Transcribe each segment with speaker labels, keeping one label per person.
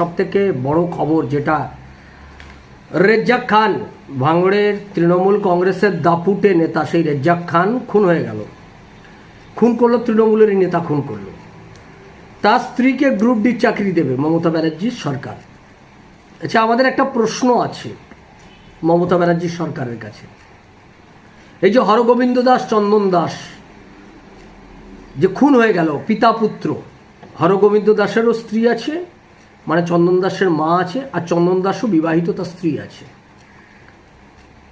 Speaker 1: সবথেকে বড় খবর যেটা রেজ্জাক খান, ভাঙড়ের তৃণমূল কংগ্রেসের দাপুটে নেতা সেই রেজ্জাক খান খুন হয়ে গেল। খুন করল তৃণমূলেরই নেতা, খুন করল। তার স্ত্রীকে গ্রুপ ডি চাকরি দেবে মমতা ব্যানার্জির সরকার। আচ্ছা আমাদের একটা প্রশ্ন আছে মমতা ব্যানার্জির সরকারের কাছে। এই যে হরগোবিন্দ দাস, চন্দন দাস, যে খুন হয়ে গেল, পিতা পুত্র, হরগোবিন্দ দাসেরও স্ত্রী আছে মানে চন্দন দাসের মা আছে আর চন্দন দাসও বিবাহিত, তার স্ত্রী আছে।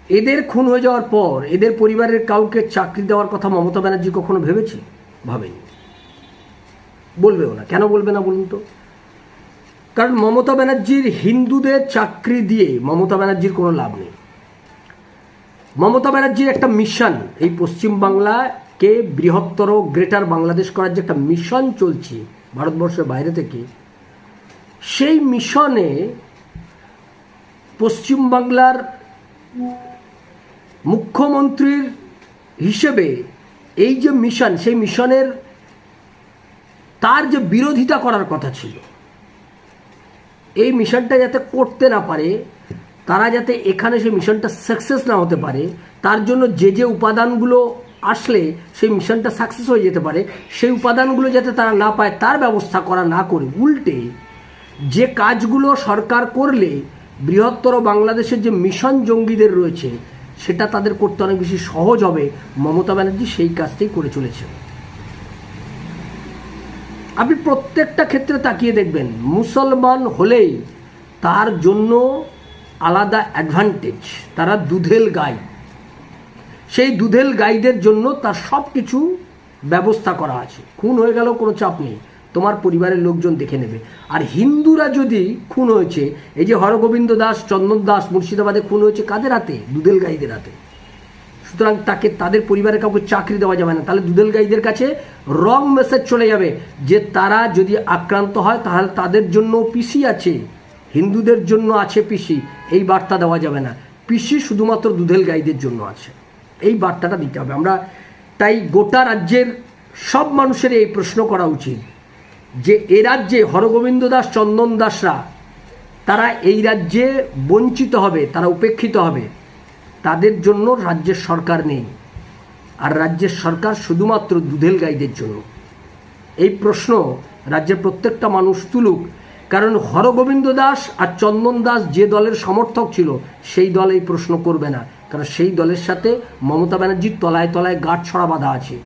Speaker 1: এদের খুন হয়ে যাওয়ার পর এদের পরিবারের কাউকে চাকরি দেওয়ার কথা মমতা ব্যানার্জি কখনো ভেবেছে? ভাবেনি। বলবেও না। কেন বলবে না বলুন তো? কারণ মমতা ব্যানার্জির হিন্দুদের চাকরি দিয়ে মমতা ব্যানার্জির কোনো লাভ নেই। মমতা ব্যানার্জির একটা মিশন এই পশ্চিমবাংলাকে বৃহত্তর গ্রেটার বাংলাদেশ করার যে একটা মিশন চলছে ভারতবর্ষের বাইরে থেকে সেই মিশনে পশ্চিমবাংলার মুখ্যমন্ত্রীর হিসেবে এই যে মিশন, সেই মিশনের তার যে বিরোধিতা করার কথা ছিল, এই মিশনটা যাতে করতে না পারে, তারা যাতে এখানে সেই মিশনটা সাকসেস না হতে পারে, তার জন্য যে যে উপাদানগুলো আসলে সেই মিশনটা সাকসেস হয়ে যেতে পারে, সেই উপাদানগুলো যাতে তারা না পায়, তার ব্যবস্থা করা না করে, উল্টে যে কাজগুলো সরকার করলে বৃহত্তর বাংলাদেশের যে মিশন জঙ্গিদের রয়েছে, সেটা তাদের করতে অনেক বেশি সহজ হবে। মমতা ব্যানার্জি সেই কাজটাই করে চলেছে আপনি প্রত্যেকটা ক্ষেত্রে তাকিয়ে দেখবেন, মুসলমান হলেই তার জন্য আলাদা অ্যাডভান্টেজ তারা দুধেল গাই। সেই দুধেল গাইদের জন্য তার সব কিছু ব্যবস্থা করা আছে। খুন হয়ে গেলেও কোনো চাপ নেই। তোমার পরিবারের লোকজন দেখে নেবে। আর হিন্দুরা যদি খুন হয়েছে, এই যে হরগোবিন্দ দাস, চন্দন দাস মুর্শিদাবাদে খুন হয়েছে কাদের হাতে? দুধেল গাইদের হাতে। সুতরাং তাকে, তাদের পরিবারের কাউকে চাকরি দেওয়া যাবে না। তাহলে দুধেল গাইদের কাছে রং মেসেজ চলে যাবে যে তারা যদি আক্রান্ত হয়, তাহলে তাদের জন্য পিসি আছে। হিন্দুদের জন্য আছে পিসি এই বার্তা দেওয়া যাবে না। পিসি শুধুমাত্র দুধেল গাইদের জন্য আছে। এই বার্তাটা দিতে হবে। আমরা তাই গোটা রাজ্যের সব মানুষের এই প্রশ্ন করা উচিত। যে এ রাজ্যে হরগোবিন্দ দাস, চন্দন দাসরা, তারা এই রাজ্যে বঞ্চিত হবে, তারা উপেক্ষিত হবে। তাদের জন্য রাজ্যের সরকার নেই। আর রাজ্যের সরকার শুধুমাত্র দুধেল গাইদের জন্য। এই প্রশ্ন রাজ্যের প্রত্যেকটা মানুষ তুলুক। কারণ হরগোবিন্দ দাস আর চন্দন দাস যে দলের সমর্থক ছিল, সেই দল এই প্রশ্ন করবে না। কারণ সেই দলের সাথে মমতা ব্যানার্জির তলায় তলায় গাঁট ছড়া বাঁধা আছে।